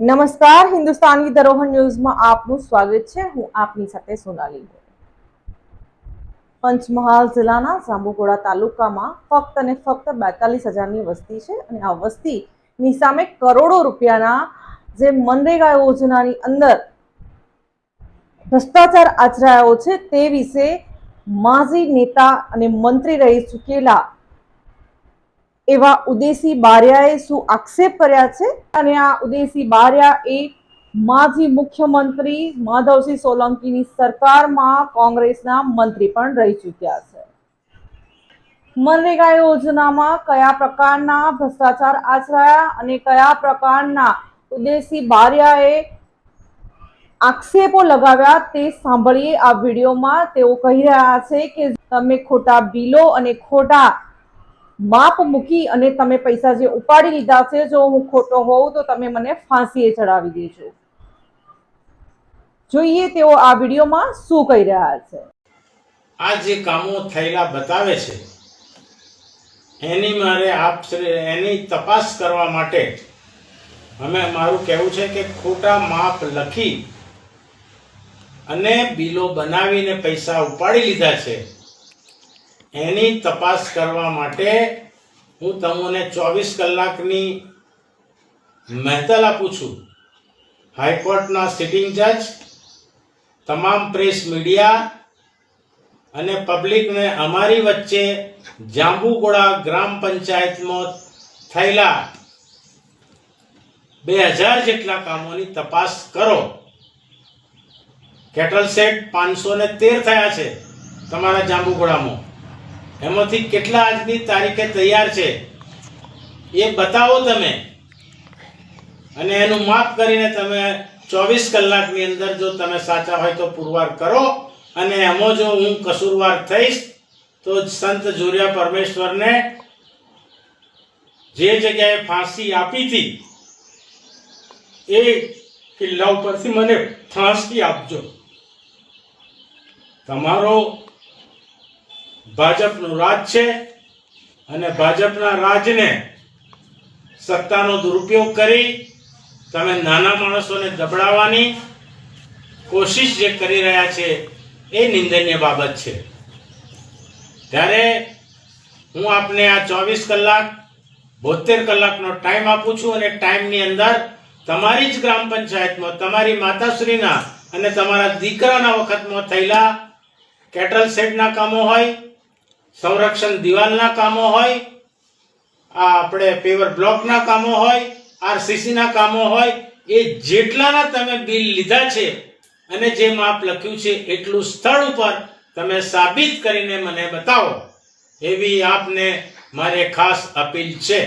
નમસ્કાર, હિન્દુસ્તાની ધરોહર ન્યૂઝમાં આપનું સ્વાગત છે. હું આપની સાથે સોનાલી પંચમહાલ જિલ્લાના જાંબુઘોડા તાલુકામાં ફક્ત અને ફક્ત બેતાલીસ હજારની વસ્તી છે અને આ વસ્તીની સામે કરોડો રૂપિયાના જે મનરેગા યોજનાની અંદર ભ્રષ્ટાચાર આચરાયો છે તે વિશે માજી નેતા અને મંત્રી રહી ચૂકેલા એવા ઉદેશી બારિયાએ શું આક્ષેપ કર્યા છે? અને આ ઉદેશી બારિયા એ માજી મુખ્યમંત્રી માધવસિંહ સોલંકીની સરકારમાં કોંગ્રેસના મંત્રી પણ રહી ચૂક્યા છે. મનરેગા યોજનામાં કયા પ્રકારના ભ્રષ્ટાચાર આચરાયા અને કયા પ્રકારના ઉદેશી બારિયાએ આક્ષેપો લગાવ્યા તે સાંભળીએ આ વિડીયોમાં. તેઓ કહી રહ્યા છે કે તમે ખોટા બિલો અને ખોટા માપ મૂકી અને તમે પૈસા જે ઉપાડી લીધા છે, જો હું ખોટો હોઉં તો તમે મને ફાંસીએ ચડાવી દેજો. જોઈએ તેઓ આ વિડીયોમાં શું કહી રહ્યા છે. આ જે કામો થયેલા બતાવે છે, એની મારે આપ એની તપાસ કરવા માટે અમે, મારું કહેવું છે કે ખોટા માપ લખી અને બિલો બનાવીને પૈસા ઉપાડી લીધા છે એની તપાસ કરવા માટે હું તમને ચોવીસ કલાકની મહેતલ આપું છું. હાઈકોર્ટના સિટિંગ જજ તમામ પ્રેસ મીડિયા અને પબ્લિકને અમારી વચ્ચે જાંબુગોળા ગ્રામ પંચાયતમાં થયેલા બે હજાર જેટલા કામોની તપાસ કરો. કેટલ સેટ પાંચસો ને તેર થયા છે તમારા જાંબુગોડામાં એમાંથી કેટલા આજની તારીખે તૈયાર છે એ બતાવો તમે. અને એનું માપ કરીને તમે ચોવીસ કલાકની અંદર જો તમે સાચા હોય તો પુરવાર કરો. અને એમાં જો હું કસૂરવાર થઈશ, તો સંત જોરિયા પરમેશ્વરને જે જગ્યાએ ફાંસી આપી હતી, એ કિલ્લા ઉપરથી મને ફાંસી આપજો. તમારો ભાજપનું રાજ છે અને ભાજપના રાજને સત્તાનો દુરુપયોગ કરી તમે નાના માણસોને દબડાવવાની કોશિશ જે કરી રહ્યા છે એ નિંદનીય બાબત છે. ત્યારે હું આપને આ ચોવીસ કલાક, બોતેર કલાકનો ટાઈમ આપું છું અને ટાઈમની અંદર તમારી જ ગ્રામ પંચાયતમાં, તમારી માતાશ્રીના અને તમારા દીકરાના વખતમાં થયેલા કેટલ શેડના કામો હોય સંરક્ષણ દિવાલના કામો હોય, આ આપણે પેવર બ્લોકના કામો હોય, આરસીસીના કામો હોય, એ જેટલાના તમે બિલ લીધા છે અને જે માપ લખ્યું છે એટલું સ્થળ ઉપર તમે સાબિત કરીને મને બતાવો. એવી આપને મારે ખાસ અપીલ છે.